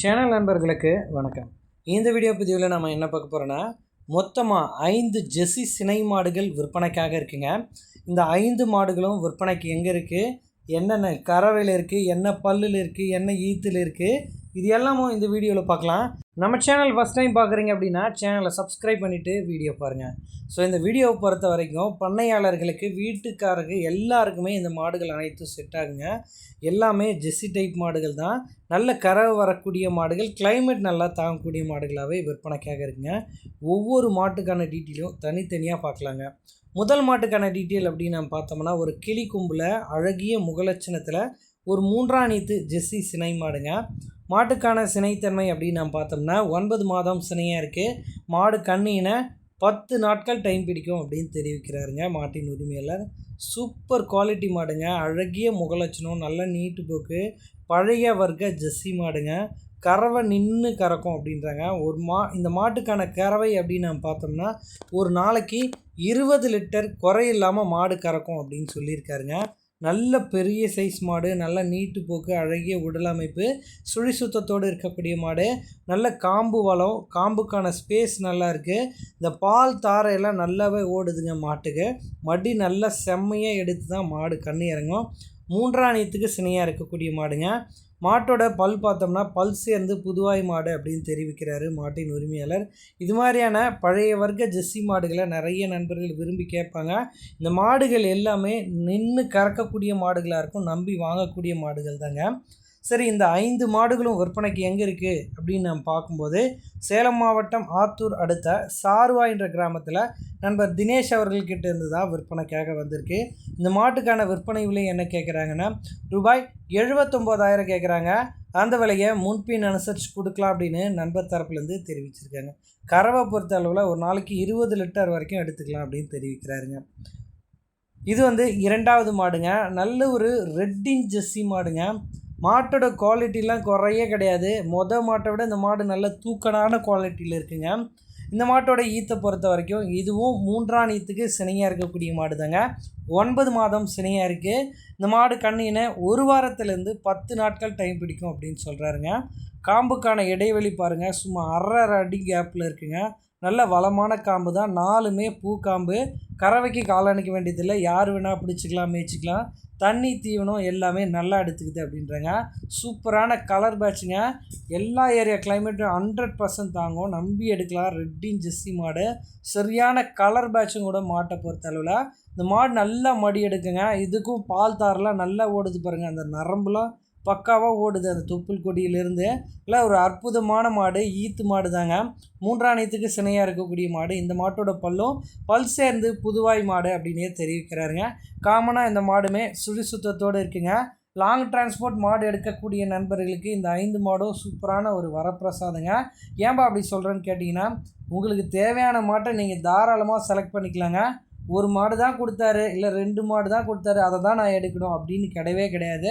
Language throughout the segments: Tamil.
சேனல் நண்பர்களுக்கு வணக்கம். இந்த வீடியோ பதிவில் நம்ம என்ன பார்க்க போகிறோன்னா மொத்தமாக ஐந்து ஜெர்சி சினை மாடுகள் விற்பனைக்காக இருக்குங்க. இந்த ஐந்து மாடுகளும் விற்பனைக்கு எங்கே இருக்குது என்னென்ன கறவையில் இருக்குது என்ன பல்லில் இருக்குது என்ன ஈத்தில் இருக்குது இது எல்லாமும் இந்த வீடியோவில் பார்க்கலாம். நம்ம சேனல் ஃபஸ்ட் டைம் பார்க்குறீங்க அப்படின்னா சேனலை சப்ஸ்கிரைப் பண்ணிவிட்டு வீடியோ பாருங்கள் ஸோ இந்த வீடியோவை பொறுத்த வரைக்கும் பண்ணையாளர்களுக்கு வீட்டுக்காரருக்கு எல்லாருக்குமே இந்த மாடுகள் அனைத்தும் செட் ஆகுங்க. எல்லாமே ஜெஸ்ஸி டைப் மாடுகள் தான். நல்ல கறவை வரக்கூடிய மாடுகள் கிளைமேட் நல்லா தாங்கக்கூடிய மாடுகளாகவே விற்பனைக்காக இருக்குங்க. ஒவ்வொரு மாட்டுக்கான டீட்டெயிலும் தனித்தனியாக பார்க்கலாங்க. முதல் மாட்டுக்கான டீட்டெயில் அப்படின்னு நம்ம பார்த்தோம்னா ஒரு கிளி கும்பில் அழகிய முகலட்சணத்தில் ஒரு மூன்றாம் நீத்து ஜெஸ்ஸி சினை மாடுங்க. மாட்டுக்கான சினைத்தன்மை அப்படின்னு நம்ம பார்த்தோம்னா ஒன்பது மாதம் சினையாக இருக்குது மாடு கண்ணினை பத்து நாட்கள் டைம் பிடிக்கும் அப்படின்னு தெரிவிக்கிறாருங்க மாட்டின் உரிமையாளர். சூப்பர் குவாலிட்டி மாடுங்க. அழகிய முகலட்சணம் நல்ல நீட்டு போக்கு பழைய வர்க்க ஜெஸ்ஸி மாடுங்க. கறவை நின்று கறக்கும் அப்படின்றாங்க. ஒரு மா இந்த மாட்டுக்கான கறவை அப்படின்னு நம்ம பார்த்தோம்னா ஒரு நாளைக்கு இருபது லிட்டர் குறையில்லாமல் மாடு கறக்கும் அப்படின்னு சொல்லியிருக்காருங்க. நல்ல பெரிய சைஸ் மாடு நல்ல நீட்டு போக்கு அழகிய உடல் அமைப்பு சுழி சுத்தத்தோடு இருக்கக்கூடிய மாடு நல்ல காம்பு வளம் காம்புக்கான ஸ்பேஸ் நல்லா இருக்குது இந்த பால் தாரையெல்லாம் நல்லாவே ஓடுதுங்க மாட்டுக்கு. மடி நல்லா செம்மையாக எடுத்து தான் மாடு கண்ணு இறங்கும். மூன்றாணியத்துக்கு சினையாக இருக்கக்கூடிய மாடுங்க. மாட்டோட பல் பார்த்தோம்னா பல் சேர்ந்து புதுவாய் மாடு அப்படின்னு தெரிவிக்கிறாரு மாட்டின் உரிமையாளர். இது மாதிரியான பழைய வர்க்க ஜெர்சி மாடுகளை நிறைய நண்பர்கள் விரும்பி கேட்பாங்க. இந்த மாடுகள் எல்லாமே நின்று கறக்கக்கூடிய மாடுகளாக இருக்கும் நம்பி வாங்கக்கூடிய மாடுகள் தாங்க சரி இந்த ஐந்து மாடுகளும் விற்பனைக்கு எங்கே இருக்குது அப்படின்னு நம்ம பார்க்கும்போது சேலம் மாவட்டம் ஆத்தூர் அடுத்த சார்வா என்ற கிராமத்தில் நண்பர் தினேஷ் அவர்கள்கிட்ட இருந்து தான் விற்பனைக்காக வந்திருக்கு. இந்த மாட்டுக்கான விற்பனை விலை என்ன கேட்குறாங்கன்னா ரூபாய் எழுபத்தொம்போதாயிரம் கேட்குறாங்க அந்த விலையை முன்பின் அனுசரித்து கொடுக்கலாம் அப்படின்னு நண்பர் தரப்புலேருந்து தெரிவிச்சிருக்காங்க. கறவை பொறுத்த அளவில் ஒரு நாளைக்கு இருபது லிட்டர் வரைக்கும் எடுத்துக்கலாம் அப்படின்னு தெரிவிக்கிறாருங்க. இது வந்து இரண்டாவது மாடுங்க. நல்ல ஒரு ரெட்டின் ஜெஸ்ஸி மாடுங்க. மாட்டோட குவாலிட்டிலாம் குறையே கிடையாது. மொதல் மாட்டை விட இந்த மாடு நல்ல தூக்கடான குவாலிட்டியில் இருக்குங்க. இந்த மாட்டோட ஈத்தை பொறுத்த வரைக்கும் இதுவும் மூன்றாம் ஈத்துக்கு சினையாக இருக்கக்கூடிய மாடு தாங்க ஒன்பது மாதம் சினையாக இருக்குது இந்த மாடு கண்ணின ஒரு வாரத்துலேருந்து பத்து நாட்கள் டைம் பிடிக்கும் அப்படின்னு சொல்கிறாருங்க காம்புக்கான இடைவெளி பாருங்கள் சும்மா அரை அரை அடி கேப்பில் இருக்குங்க. நல்ல வளமான காம்பு தான். நாலுமே பூக்காம்பு கறவைக்கு காலணிக்க வேண்டியதில்லை. யார் வேணால் பிடிச்சிக்கலாம் மேய்ச்சிக்கலாம். தண்ணி தீவனம் எல்லாமே நல்லா எடுத்துக்குது அப்படின்றாங்க. சூப்பரான கலர் பேட்சுங்க எல்லா ஏரியா கிளைமேட்டும் ஹண்ட்ரட் பர்சன்ட் தாங்கும். நம்பி எடுக்கலாம். ரெட்டின் ஜெஸ்ஸி மாடு. சரியான கலர் பேட்சும் கூட மாட்டை பொறுத்த அளவில். இந்த மாடு நல்லா மடி எடுக்குங்க. இதுக்கும் பால் தாரெலாம் நல்லா ஓடுது பாருங்கள் அந்த நரம்புலாம் பக்காவாக ஓடுது அந்த தொப்புள் கொடியிலேருந்து. இல்லை ஒரு அற்புதமான மாடு ஈத்து மாடு தாங்க. மூன்றாணியத்துக்கு சினையாக இருக்கக்கூடிய மாடு. இந்த மாட்டோட பல்லும் பல் சேர்ந்து புதுவாய் மாடு அப்படின்னே தெரிவிக்கிறாருங்க. காமனாக இந்த மாடுமே சுழிசுத்தத்தோடு இருக்குங்க. லாங் டிரான்ஸ்போர்ட் மாடு எடுக்கக்கூடிய நண்பர்களுக்கு இந்த ஐந்து மாடும் சூப்பரான ஒரு வரப்பிரசாதங்க. ஏன்பா அப்படி சொல்கிறேன்னு கேட்டிங்கன்னா உங்களுக்கு தேவையான மாட்டை நீங்கள் தாராளமாக செலக்ட் பண்ணிக்கலாங்க. ஒரு மாடு தான் கொடுத்தாரு இல்லை ரெண்டு மாடு தான் கொடுத்தாரு அதை தான் நான் எடுக்கணும் அப்படின்னு கிடையவே கிடையாது.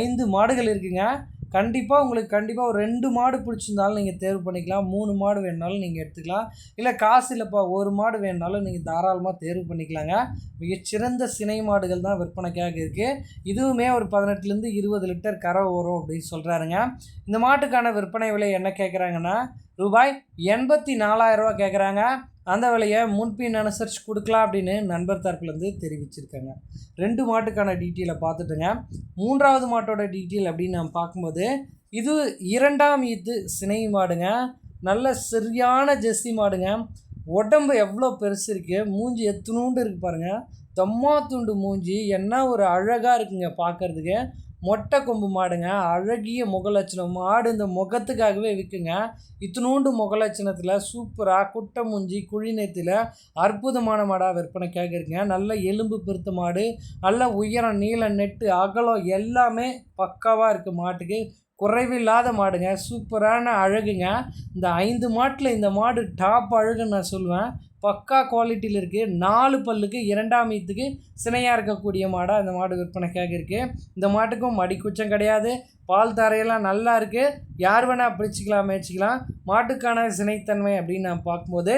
ஐந்து மாடுகள் இருக்குங்க. கண்டிப்பாக உங்களுக்கு கண்டிப்பாக ஒரு ரெண்டு மாடு பிடிச்சிருந்தாலும் நீங்கள் தேர்வு பண்ணிக்கலாம். மூணு மாடு வேணுனாலும் நீங்கள் எடுத்துக்கலாம். இல்லை காசு இல்லைப்பா ஒரு மாடு வேணுனாலும் நீங்கள் தாராளமாக தேர்வு பண்ணிக்கலாங்க. மிகச்சிறந்த சினை மாடுகள் தான் விற்பனைக்காக இருக்குது இதுவுமே ஒரு பதினெட்டுலேருந்து இருபது லிட்டர் கறவை வரும் அப்படின்னு சொல்கிறாருங்க இந்த மாட்டுக்கான விற்பனை விலை என்ன கேட்குறாங்கன்னா ரூபாய் எண்பத்தி நாலாயிரரூவா கேட்குறாங்க அந்த விலையை முன்பின் அனுசரித்து கொடுக்கலாம் அப்படின்னு நண்பர் தரப்புலேருந்து தெரிவிச்சிருக்காங்க. ரெண்டு மாட்டுக்கான டீட்டெயிலை பார்த்துட்டுங்க. மூன்றாவது மாட்டோட டீட்டெயில் அப்படின்னு நம்ம பார்க்கும்போது இது இரண்டாம் ஈத்து சினை மாடுங்க. நல்ல சரியான ஜெர்சி மாடுங்க. உடம்பு எவ்வளோ பெருசு இருக்குது மூஞ்சி எத்தனூண்டு இருக்குது பாருங்கள் தம்மா துண்டு மூஞ்சி. என்ன ஒரு அழகாக இருக்குங்க பார்க்குறதுக்கு. மொட்டை கொம்பு மாடுங்க. அழகிய முகலட்சணம் மாடு இந்த முகத்துக்காகவே விற்குங்க இத்தினூண்டு முகலட்சணத்தில் சூப்பராக குட்டை மூஞ்சி குழிநேத்தில் அற்புதமான மாடாக விற்பனைக்காக இருக்குங்க. நல்ல எலும்பு பெருத்த மாடு. நல்ல உயரம் நீளம் நெட்டு அகலம் எல்லாமே பக்காவாக இருக்குது மாட்டுக்கு. குறைவில்லாத மாடுங்க. சூப்பரான அழகுங்க. இந்த ஐந்து மாட்டில் இந்த மாடு டாப் அழகுன்னு நான் சொல்லுவேன். பக்கா குவாலிட்டியில் இருக்குது நாலு பல்லுக்கு இரண்டாம் ஈத்துக்கு சினையாக இருக்கக்கூடிய மாடாக இந்த மாடு விற்பனைக்காக இருக்குது இந்த மாட்டுக்கும் மடி குச்சம் கிடையாது. பால் தரையெல்லாம் நல்லா இருக்குது யார் வேணால் பிடிச்சிக்கலாம் மேய்ச்சிக்கலாம் மாட்டுக்கான சினைத்தன்மை அப்படின்னு நான் பார்க்கும்போது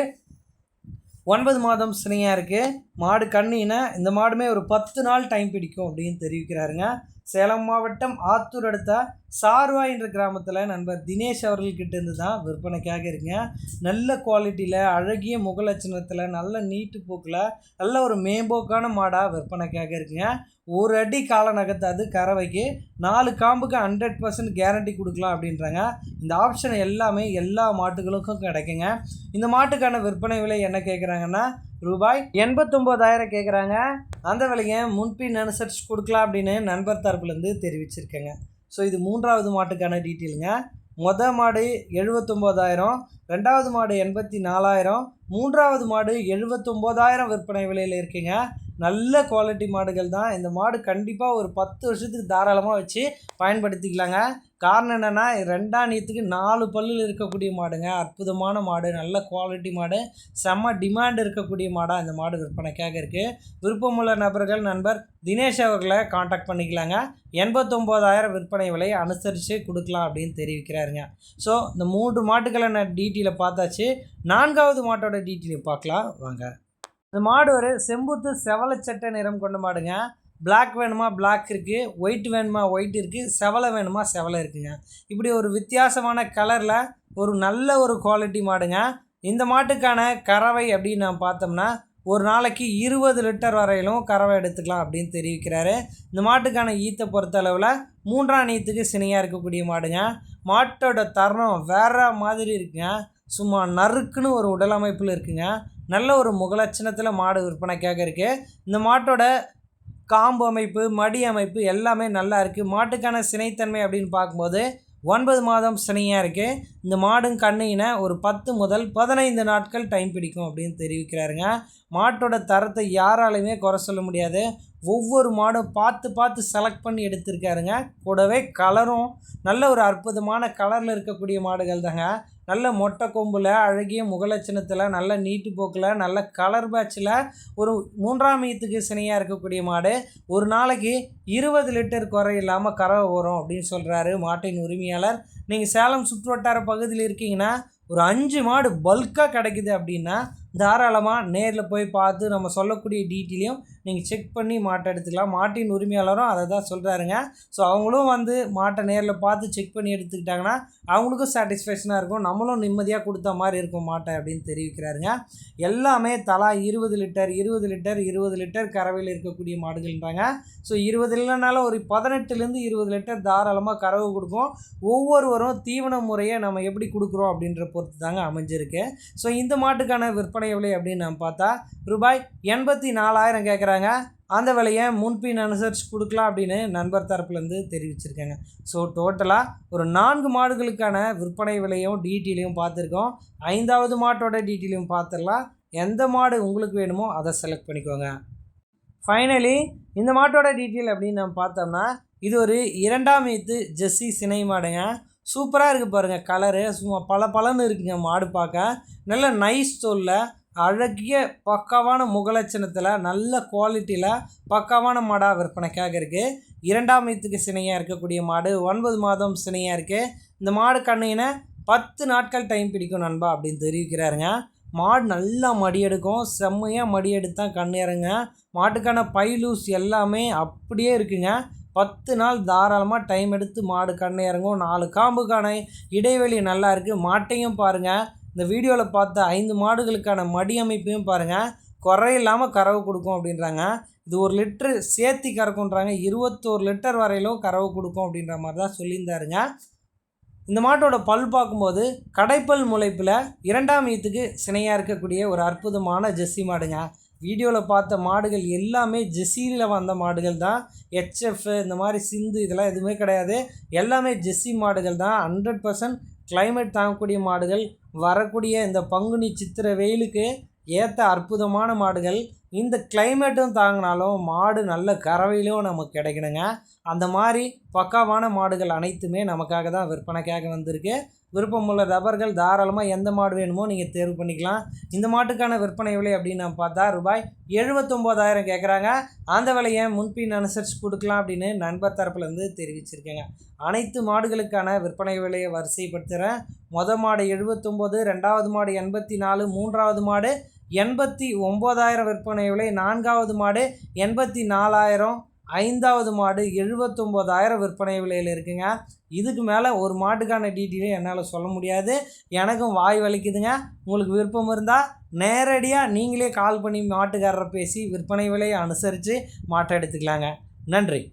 ஒன்பது மாதம் சினையாக இருக்குது மாடு கண்ணினா இந்த மாடுமே ஒரு பத்து நாள் டைம் பிடிக்கும் அப்படின்னு தெரிவிக்கிறாருங்க. சேலம் மாவட்டம் ஆத்தூர் அடுத்த சார்வா என்ற கிராமத்தில் நண்பர் தினேஷ் அவர்கள்கிட்ட இருந்து தான் விற்பனைக்காக இருக்குங்க நல்ல குவாலிட்டியில் அழகிய முகலட்சணத்தில் நல்ல நீட்டு போக்கில் நல்ல ஒரு மேம்போக்கான மாடாக விற்பனைக்காக இருக்குங்க ஒரு அடி கால நகர்த்தாது கறவைக்கு நாலு காம்புக்கு ஹண்ட்ரட் பர்சன்ட் கேரண்டி கொடுக்கலாம் அப்படின்றாங்க. இந்த ஆப்ஷன் எல்லாமே எல்லா மாட்டுகளுக்கும் கிடைக்குங்க. இந்த மாட்டுக்கான விற்பனை விலை என்ன கேட்குறாங்கன்னா ரூபாய் எண்பத்தொம்போதாயிரம் கேட்குறாங்க அந்த விலையை முன்பின் அனுசரித்து கொடுக்கலாம் அப்படின்னு நண்பர் தரப்புலேருந்து தெரிவிச்சிருக்கேங்க. ஸோ இது மூன்றாவது மாட்டுக்கான டீட்டெயிலுங்க மொத மாடு எழுபத்தொம்போதாயிரம் ரெண்டாவது மாடு எண்பத்தி நாலாயிரம் மூன்றாவது மாடு எழுபத்தொம்போதாயிரம் விற்பனை விலையில் இருக்குங்க. நல்ல குவாலிட்டி மாடுகள் தான். இந்த மாடு கண்டிப்பாக ஒரு பத்து வருஷத்துக்கு தாராளமாக வச்சு பயன்படுத்திக்கலாங்க. காரணம் என்னென்னா ரெண்டாம் நீத்துக்கு நாலு பல்லில் இருக்கக்கூடிய மாடுங்க. அற்புதமான மாடு நல்ல குவாலிட்டி மாடு. செம்ம டிமாண்ட் இருக்கக்கூடிய மாடாக இந்த மாடு விற்பனைக்காக இருக்குது விருப்பமுள்ள நபர்கள் நண்பர் தினேஷ் அவர்களை காண்டாக்ட் பண்ணிக்கலாங்க. எண்பத்தொம்போதாயிரம் விற்பனை விலை அனுசரித்து கொடுக்கலாம் அப்படின்னு தெரிவிக்கிறாருங்க. ஸோ இந்த மூன்று மாட்டுக்களை டீட்டெயிலை பார்த்தாச்சு. நான்காவது மாட்டோட டீட்டெயிலை பார்க்கலாம். வாங்க. இந்த மாடு ஒரு செம்புத்து செவலச்சட்டை நிறம் கொண்ட மாடுங்க. பிளாக் வேணுமா? பிளாக் இருக்குது ஒயிட் வேணுமா? ஒயிட் இருக்குது செவலை வேணுமா? செவலை இருக்குங்க. இப்படி ஒரு வித்தியாசமான கலரில் ஒரு நல்ல ஒரு குவாலிட்டி மாடுங்க. இந்த மாட்டுக்கான கறவை அப்படின்னு நான் பார்த்தோம்னா ஒரு நாளைக்கு இருபது லிட்டர் வரையிலும் கறவை எடுத்துக்கலாம் அப்படின்னு தெரிவிக்கிறாரு. இந்த மாட்டுக்கான ஈத்தை பொறுத்த அளவில் மூன்றாம் நீத்துக்கு சினையாக இருக்கக்கூடிய மாடுங்க. மாட்டோட தரணம் வேற மாதிரி இருக்குங்க. சும்மா நறுக்குன்னு ஒரு உடல் அமைப்பில் இருக்குங்க. நல்ல ஒரு முகலட்சணத்தில் மாடு விற்பனைக்காக இருக்குது இந்த மாட்டோட காம்பு அமைப்பு மடி அமைப்பு எல்லாமே நல்லா இருக்குது மாட்டுக்கான சினைத்தன்மை அப்படின்னு பார்க்கும்போது ஒன்பது மாதம் சினையாக இருக்குது இந்த மாடும் கண்ணின ஒரு பத்து முதல் பதினைந்து நாட்கள் டைம் பிடிக்கும் அப்படின்னு தெரிவிக்கிறாருங்க. மாட்டோட தரத்தை யாராலையுமே குறை சொல்ல முடியாது. ஒவ்வொரு மாடும் பார்த்து பார்த்து செலக்ட் பண்ணி எடுத்திருக்காருங்க. கூடவே கலரும் நல்ல ஒரு அற்புதமான கலரில் இருக்கக்கூடிய மாடுகள் தாங்க நல்ல மொட்டை கொம்பில் அழகிய முகலட்சணத்தில் நல்ல நீட்டு போக்கில் நல்ல கலர் பேட்சில் ஒரு மூன்றாம் ஈத்துக்கு சினையாக இருக்கக்கூடிய மாடு. ஒரு நாளைக்கு இருபது லிட்டர் குறை இல்லாமல் கறவை வரும் அப்படின்னு சொல்கிறாரு மாட்டின் உரிமையாளர். நீங்கள் சேலம் சுற்றுவட்டார பகுதியில் இருக்கீங்கன்னா ஒரு அஞ்சு மாடு பல்காக கிடைக்குது அப்படின்னா தாராளமாக நேரில் போய் பார்த்து நம்ம சொல்லக்கூடிய டீட்டெயிலையும் நீங்கள் செக் பண்ணி மாட்டை எடுத்துக்கலாம். மாட்டின் உரிமையாளரும் அதை தான் சொல்கிறாருங்க ஸோ அவங்களும் வந்து மாட்டை நேரில் பார்த்து செக் பண்ணி எடுத்துக்கிட்டாங்கன்னா அவங்களுக்கும் சாட்டிஸ்ஃபேக்ஷனாக இருக்கும். நம்மளும் நிம்மதியாக கொடுத்த மாதிரி இருக்கும் மாட்டை அப்படின்னு தெரிவிக்கிறாருங்க. எல்லாமே தலா இருபது லிட்டர் இருபது லிட்டர் இருபது லிட்டர் கறவையில் இருக்கக்கூடிய மாடுகள்ன்றாங்க. ஸோ இருபது இல்லைனாலும் ஒரு பதினெட்டுலேருந்து இருபது லிட்டர் தாராளமாக கறவை கொடுக்கும். ஒவ்வொருவரும் தீவன முறையை நம்ம எப்படி கொடுக்குறோம் அப்படின்ற பொறுத்து தாங்க அமைஞ்சிருக்கு. ஸோ இந்த மாட்டுக்கான விற்பனை விலை அப்படின்னு நம்ம பார்த்தா ரூபாய் எண்பத்தி நாலாயிரம் கேட்குறாங்க. அந்த விலையை முன்பின் அனுசரித்து கொடுக்கலாம் அப்படின்னு நண்பர் தரப்புலேருந்து தெரிவிச்சிருக்காங்க. ஸோ டோட்டலாக ஒரு நான்கு மாடுகளுக்கான விற்பனை விலையும் டீட்டெயிலையும் பார்த்துருக்கோம். ஐந்தாவது மாட்டோட டீட்டெயிலையும் பார்த்துடலாம் எந்த மாடு உங்களுக்கு வேணுமோ அதை செலக்ட் பண்ணிக்கோங்க. ஃபைனலி இந்த மாட்டோட டீட்டெயில் அப்படின்னு நம்ம பார்த்தோம்னா இது ஒரு இரண்டாம் ஈத்து ஜெஸ்ஸி சினை மாடுங்க. சூப்பராக இருக்குது பாருங்கள் கலரு சும்மா பல பலன்னு இருக்குங்க மாடு பார்க்க. நல்ல நைஸ் தோலில் அழகிய பக்காவான முகலட்சணத்தில் நல்ல குவாலிட்டியில் பக்காவான மாடாக விற்பனைக்காக இருக்குது இரண்டாம் ஈத்துக்கு சினையாக இருக்கக்கூடிய மாடு ஒன்பது மாதம் சினையாக இருக்குது இந்த மாடு கண்ணின பத்து நாட்கள் டைம் பிடிக்கும் நண்பா அப்படின்னு தெரிவிக்கிறாருங்க. மாடு நல்லா மடி எடுக்கும். செம்மையாக மடி எடுத்தால் கண் இறங்க மாட்டுக்கான பைலூஸ் எல்லாமே அப்படியே இருக்குங்க. பத்து நாள் தாராளமாக டைம் எடுத்து மாடு கண்ணை இறங்கும். நாலு காம்புக்கான இடைவெளி நல்லா இருக்குது மாட்டையும் பாருங்கள் இந்த வீடியோவில் பார்த்த ஐந்து மாடுகளுக்கான மடி அமைப்பையும் பாருங்கள் குறையில்லாமல் கறவு கொடுக்கும் அப்படின்றாங்க. இது ஒரு லிட்ரு சேர்த்தி கறக்குன்றாங்க இருபத்தோரு லிட்டர் வரையிலும் கறவு கொடுக்கும் அப்படின்ற மாதிரி தான் சொல்லியிருந்தாருங்க. இந்த மாட்டோட பல் பார்க்கும்போது கடைப்பல் முளைப்பில் இரண்டாம் ஈத்துக்கு சினையாக இருக்கக்கூடிய ஒரு அற்புதமான ஜெஸ்ஸி மாடுங்க. வீடியோவில் பார்த்த மாடுகள் எல்லாமே ஜெஸ்ஸியில் வந்த மாடுகள் தான். ஹெச்எஃப் இந்த மாதிரி சிந்து இதெல்லாம் எதுவுமே கிடையாது. எல்லாமே ஜெஸ்ஸி மாடுகள் தான். ஹண்ட்ரட் பர்சன்ட் கிளைமேட் தாங்கக்கூடிய மாடுகள். வரக்கூடிய இந்த பங்குனி சித்திர வெயிலுக்கு ஏற்ற அற்புதமான மாடுகள். இந்த கிளைமேட்டும் தாங்கினாலும் மாடு நல்ல கறவையிலும் நமக்கு கிடைக்கணுங்க. அந்த மாதிரி பக்காவான மாடுகள் அனைத்துமே நமக்காக தான் விற்பனைக்காக வந்திருக்கு. விருப்பமுள்ள நபர்கள் தாராளமாக எந்த மாடு வேணுமோ நீங்கள் தேர்வு பண்ணிக்கலாம். இந்த மாட்டுக்கான விற்பனை விலை அப்படின்னு நான் பார்த்தா ரூபாய் எழுபத்தொம்போதாயிரம் கேட்குறாங்க அந்த விலையை முன்பின் அனுசரித்து கொடுக்கலாம் அப்படின்னு நண்பர் தரப்புலேருந்து தெரிவிச்சிருக்கேங்க. அனைத்து மாடுகளுக்கான விற்பனை விலையை வரிசைப்படுத்துகிறேன் மொதல் மாடு எழுபத்தொம்போது ரெண்டாவது மாடு எண்பத்தி நாலு மூன்றாவது மாடு எண்பத்தி ஒம்போதாயிரம் விற்பனை விலை நான்காவது மாடு எண்பத்தி நாலாயிரம். ஐந்தாவது மாடு எழுபத்தொம்போதாயிரம் விற்பனை விலையில் இருக்குங்க. இதுக்கு மேலே ஒரு மாட்டுக்கான டீட்டெயிலும் என்னால் சொல்ல முடியாது. எனக்கும் வாய் வலிக்குதுங்க. உங்களுக்கு விருப்பம் இருந்தால் நேரடியாக நீங்களே கால் பண்ணி மாட்டுக்காரரை பேசி விற்பனை விலையை அனுசரித்து மாட்டை எடுத்துக்கலாங்க. நன்றி.